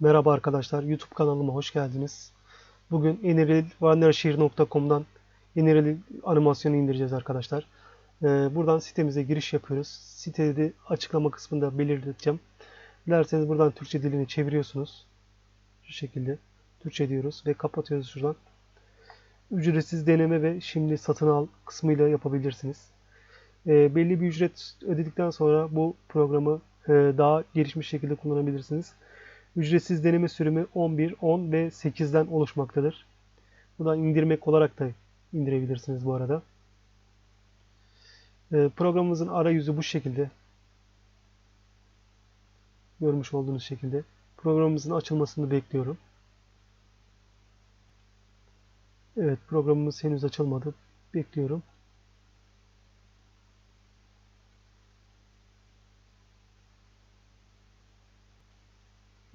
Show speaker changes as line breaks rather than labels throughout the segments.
Merhaba arkadaşlar, YouTube kanalıma hoş geldiniz. Bugün enerivannerşehir.com'dan Eneril animasyonu indireceğiz arkadaşlar. Ee, buradan sitemize giriş yapıyoruz. Siteyi açıklama kısmında belirteceğim. Dilerseniz buradan Türkçe dilini çeviriyorsunuz. Şu şekilde Türkçe diyoruz ve kapatıyoruz şuradan. Ücretsiz deneme ve şimdi satın al kısmıyla yapabilirsiniz. Ee, belli bir ücret ödedikten sonra bu programı e, daha gelişmiş şekilde kullanabilirsiniz. Ücretsiz deneme sürümü 11, 10 ve 8'den oluşmaktadır. Buradan indirmek olarak da indirebilirsiniz bu arada. Ee, programımızın arayüzü bu şekilde. Görmüş olduğunuz şekilde. Programımızın açılmasını bekliyorum. Evet programımız henüz açılmadı. Bekliyorum.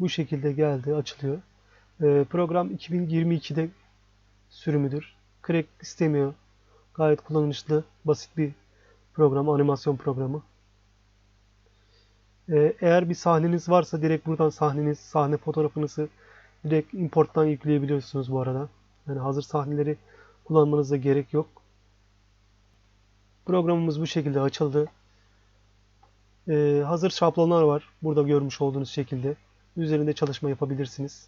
Bu şekilde geldi, açılıyor. Ee, program 2022'de sürümüdür. Crack istemiyor. Gayet kullanışlı, basit bir program, animasyon programı. Ee, eğer bir sahneniz varsa direkt buradan sahneniz, sahne fotoğrafınızı direkt importtan yükleyebiliyorsunuz bu arada. Yani hazır sahneleri kullanmanıza gerek yok. Programımız bu şekilde açıldı. Ee, hazır şablonlar var. Burada görmüş olduğunuz şekilde. Üzerinde çalışma yapabilirsiniz.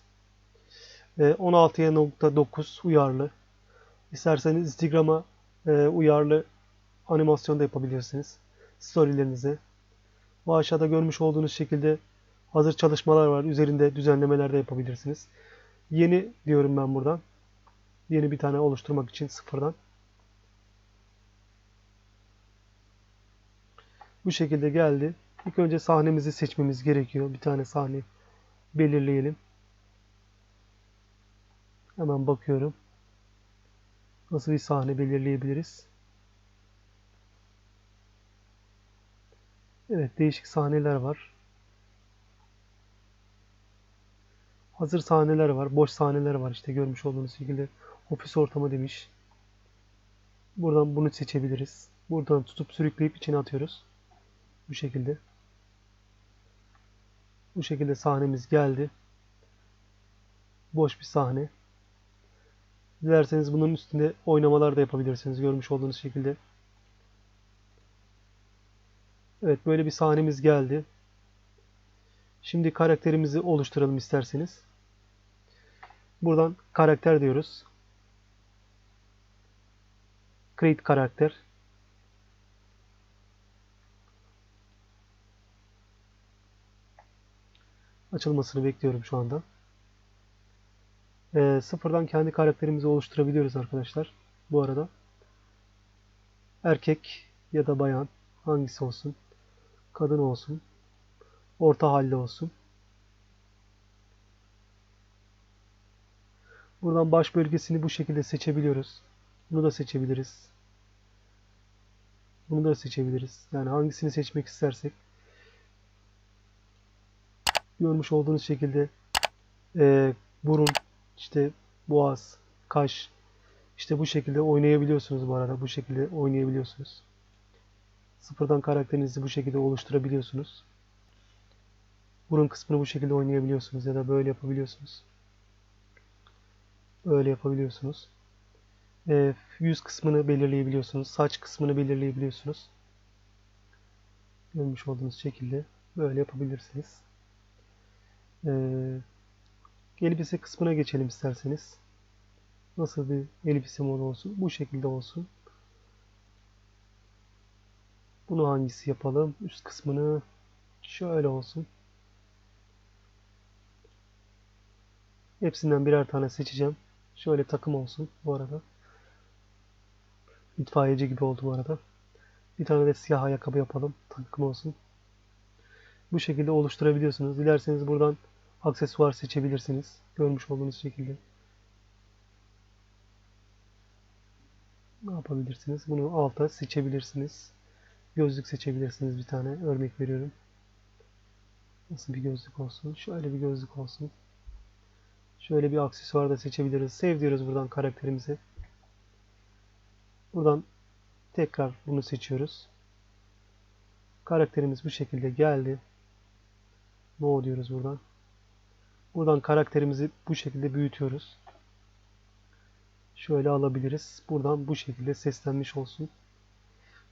Ee, 16.9 uyarlı. İsterseniz Instagram'a e, uyarlı animasyon da yapabilirsiniz. Storylerinize. Bu aşağıda görmüş olduğunuz şekilde hazır çalışmalar var. Üzerinde düzenlemeler de yapabilirsiniz. Yeni diyorum ben buradan. Yeni bir tane oluşturmak için sıfırdan. Bu şekilde geldi. İlk önce sahnemizi seçmemiz gerekiyor. Bir tane sahne belirleyelim. Hemen bakıyorum. Nasıl bir sahne belirleyebiliriz? Evet, değişik sahneler var. Hazır sahneler var, boş sahneler var işte görmüş olduğunuz şekilde. Ofis ortamı demiş. Buradan bunu seçebiliriz. Buradan tutup sürükleyip içine atıyoruz. Bu şekilde. Bu şekilde sahnemiz geldi. Boş bir sahne. Dilerseniz bunun üstünde oynamalar da yapabilirsiniz. Görmüş olduğunuz şekilde. Evet böyle bir sahnemiz geldi. Şimdi karakterimizi oluşturalım isterseniz. Buradan karakter diyoruz. Create karakter. Açılmasını bekliyorum şu anda. Ee, sıfırdan kendi karakterimizi oluşturabiliyoruz arkadaşlar. Bu arada. Erkek ya da bayan hangisi olsun. Kadın olsun. Orta halde olsun. Buradan baş bölgesini bu şekilde seçebiliyoruz. Bunu da seçebiliriz. Bunu da seçebiliriz. Yani hangisini seçmek istersek. Görmüş olduğunuz şekilde e, burun, işte boğaz, kaş, işte bu şekilde oynayabiliyorsunuz bu arada. Bu şekilde oynayabiliyorsunuz. Sıfırdan karakterinizi bu şekilde oluşturabiliyorsunuz. Burun kısmını bu şekilde oynayabiliyorsunuz ya da böyle yapabiliyorsunuz. Böyle yapabiliyorsunuz. E, yüz kısmını belirleyebiliyorsunuz. Saç kısmını belirleyebiliyorsunuz. Görmüş olduğunuz şekilde böyle yapabilirsiniz. Ee, elbise kısmına geçelim isterseniz. Nasıl bir elbise modu olsun? Bu şekilde olsun. Bunu hangisi yapalım? Üst kısmını şöyle olsun. Hepsinden birer tane seçeceğim. Şöyle takım olsun bu arada. İtfaiyeci gibi oldu bu arada. Bir tane de siyah ayakkabı yapalım. Takım olsun. Bu şekilde oluşturabiliyorsunuz. Dilerseniz buradan aksesuar seçebilirsiniz. Görmüş olduğunuz şekilde. Ne yapabilirsiniz? Bunu alta seçebilirsiniz. Gözlük seçebilirsiniz bir tane. Örnek veriyorum. Nasıl bir gözlük olsun? Şöyle bir gözlük olsun. Şöyle bir aksesuar da seçebiliriz. Save diyoruz buradan karakterimizi. Buradan tekrar bunu seçiyoruz. Karakterimiz bu şekilde geldi. No diyoruz buradan. Buradan karakterimizi bu şekilde büyütüyoruz. Şöyle alabiliriz. Buradan bu şekilde seslenmiş olsun.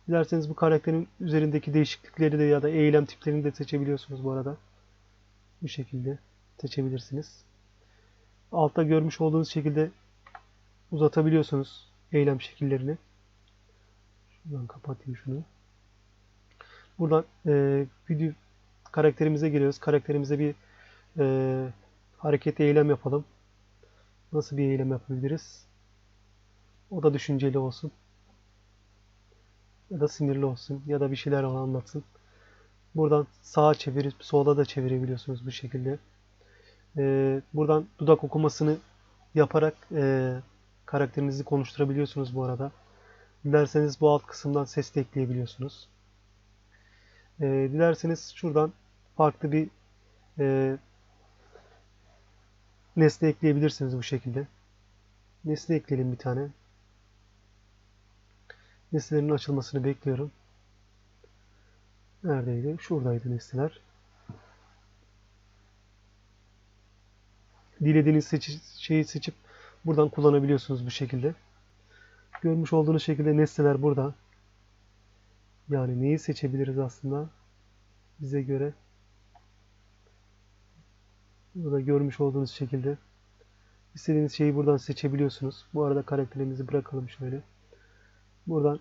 Dilerseniz bu karakterin üzerindeki değişiklikleri de ya da eylem tiplerini de seçebiliyorsunuz bu arada. Bu şekilde seçebilirsiniz. Altta görmüş olduğunuz şekilde uzatabiliyorsunuz eylem şekillerini. Şuradan kapatayım şunu. Buradan e, video karakterimize giriyoruz. Karakterimize bir e, hareket eylem yapalım. Nasıl bir eylem yapabiliriz? O da düşünceli olsun. Ya da sinirli olsun. Ya da bir şeyler ona anlatsın. Buradan sağa çevirip sola da çevirebiliyorsunuz bu şekilde. Ee, buradan dudak okumasını yaparak e, karakterinizi konuşturabiliyorsunuz bu arada. Dilerseniz bu alt kısımdan ses de ekleyebiliyorsunuz. Ee, dilerseniz şuradan farklı bir e, nesne ekleyebilirsiniz bu şekilde. Nesne ekleyelim bir tane. Nesnelerin açılmasını bekliyorum. Neredeydi? Şuradaydı nesneler. Dilediğiniz seçi, şeyi seçip buradan kullanabiliyorsunuz bu şekilde. Görmüş olduğunuz şekilde nesneler burada. Yani neyi seçebiliriz aslında bize göre. Burada görmüş olduğunuz şekilde istediğiniz şeyi buradan seçebiliyorsunuz. Bu arada karakterimizi bırakalım şöyle. Buradan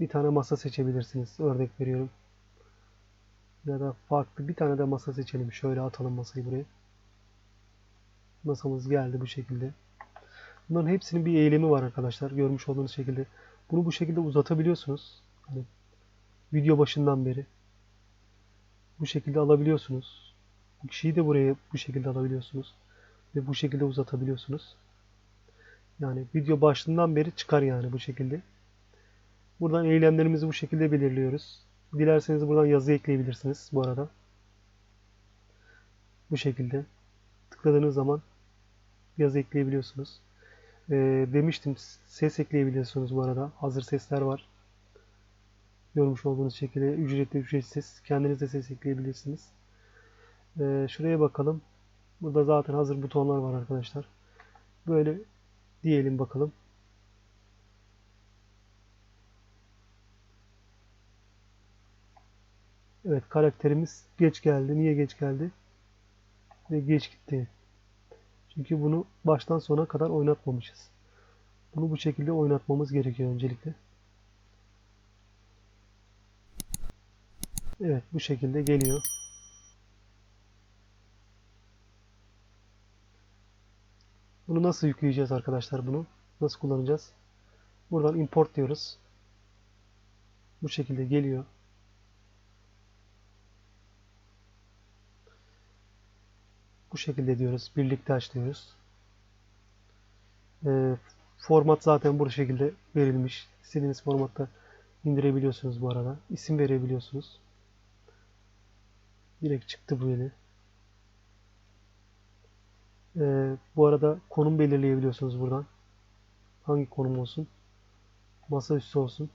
bir tane masa seçebilirsiniz. Örnek veriyorum. Ya da farklı bir tane de masa seçelim. Şöyle atalım masayı buraya. Masamız geldi bu şekilde. Bunların hepsinin bir eğilimi var arkadaşlar. Görmüş olduğunuz şekilde. Bunu bu şekilde uzatabiliyorsunuz. Hani video başından beri. Bu şekilde alabiliyorsunuz. Kişiyi de buraya bu şekilde alabiliyorsunuz. Ve bu şekilde uzatabiliyorsunuz. Yani video başından beri çıkar yani bu şekilde. Buradan eylemlerimizi bu şekilde belirliyoruz. Dilerseniz buradan yazı ekleyebilirsiniz bu arada. Bu şekilde. Tıkladığınız zaman yazı ekleyebiliyorsunuz. Ee, demiştim ses ekleyebiliyorsunuz bu arada. Hazır sesler var. Görmüş olduğunuz şekilde ücretli ücretsiz. Kendiniz de ses ekleyebilirsiniz. Ee, şuraya bakalım. Burada zaten hazır butonlar var arkadaşlar. Böyle diyelim bakalım. Evet karakterimiz geç geldi. Niye geç geldi? Ve geç gitti. Çünkü bunu baştan sona kadar oynatmamışız. Bunu bu şekilde oynatmamız gerekiyor öncelikle. Evet bu şekilde geliyor. Bunu nasıl yükleyeceğiz arkadaşlar bunu? Nasıl kullanacağız? Buradan import diyoruz. Bu şekilde geliyor. Bu şekilde diyoruz. Birlikte aç diyoruz. E, format zaten bu şekilde verilmiş. İstediğiniz formatta indirebiliyorsunuz bu arada. İsim verebiliyorsunuz. Direkt çıktı bu yeni. E, bu arada konum belirleyebiliyorsunuz buradan. Hangi konum olsun? Masaüstü olsun.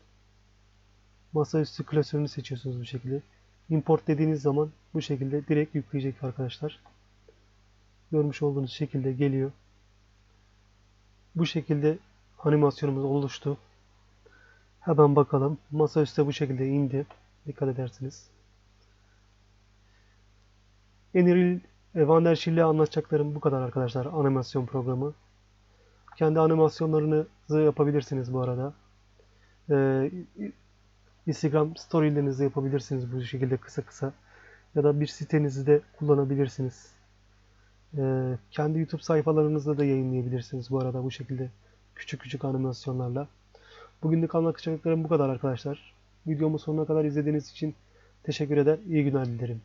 Masaüstü klasörünü seçiyorsunuz bu şekilde. Import dediğiniz zaman bu şekilde direkt yükleyecek arkadaşlar görmüş olduğunuz şekilde geliyor. Bu şekilde animasyonumuz oluştu. Hemen bakalım. Masaüstü bu şekilde indi. Dikkat edersiniz. Eniril Evander Şille anlatacaklarım bu kadar arkadaşlar. Animasyon programı. Kendi animasyonlarınızı yapabilirsiniz bu arada. Ee, Instagram storylerinizi yapabilirsiniz bu şekilde kısa kısa. Ya da bir sitenizi de kullanabilirsiniz. Ee, kendi YouTube sayfalarınızda da yayınlayabilirsiniz bu arada bu şekilde küçük küçük animasyonlarla. Bugünlük anlatacaklarım bu kadar arkadaşlar. Videomu sonuna kadar izlediğiniz için teşekkür eder. İyi günler dilerim.